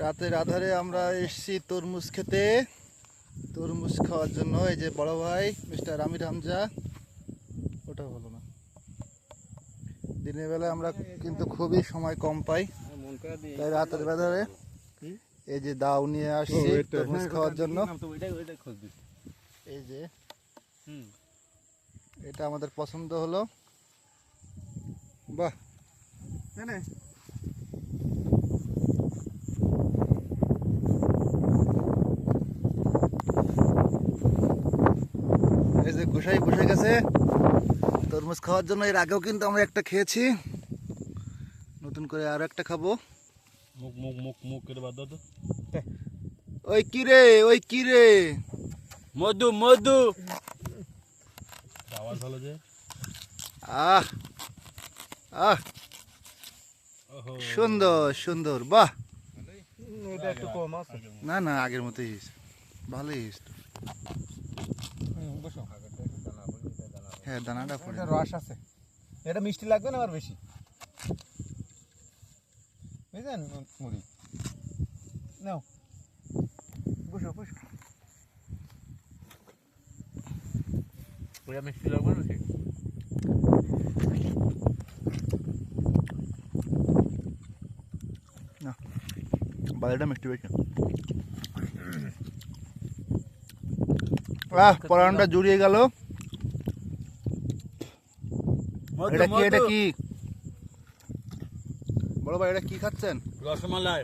রাতের আধারে আমরা এসেছি তরমুজ খেতে। তরমুজ খাওয়ার জন্য এই যে বড় ভাই মিস্টার আমির হামজা। ওটা হলো না। দিনের বেলা আমরা কিন্তু খুবই সময় কম পাই। তাই রাতের আধারে এই যে দাও নিয়ে আসছি তরমুজ খাওয়ার জন্য। এই যে এটা আমাদের পছন্দ হলো। বাহ। যে গোসাই বসে গেছে। তরমুজ খাওয়ার জন্য এর আগেও কিন্তু আমরা একটা খেয়েছি। নতুন করে আরও একটা খাব। মুখ মুখ মুখ মুখ করে বাদ দাও তো। ওই কিরে ওই কিরে মধু মধু। আওয়াজ হলো যে। আহ আহ। ওহো। সুন্দর সুন্দর বাহ। এটা একটু কম আছে। না না আগের মতোই ভালোই। বসো। হ্যাঁ দানাটা পড়ে এটা রস আছে। এটা মিষ্টি লাগবে না আর বেশি? বুঝলেন মুড়ি? নাও। বসো বসো। ওটা মিষ্টি লাগবে নাকি বালিটা মিষ্টি বেশি। আহ পরানটা জুড়িয়ে গেল মধু এটা কি এটা কি? বড় ভাই এটা কি খাচ্ছেন? রসমালাই।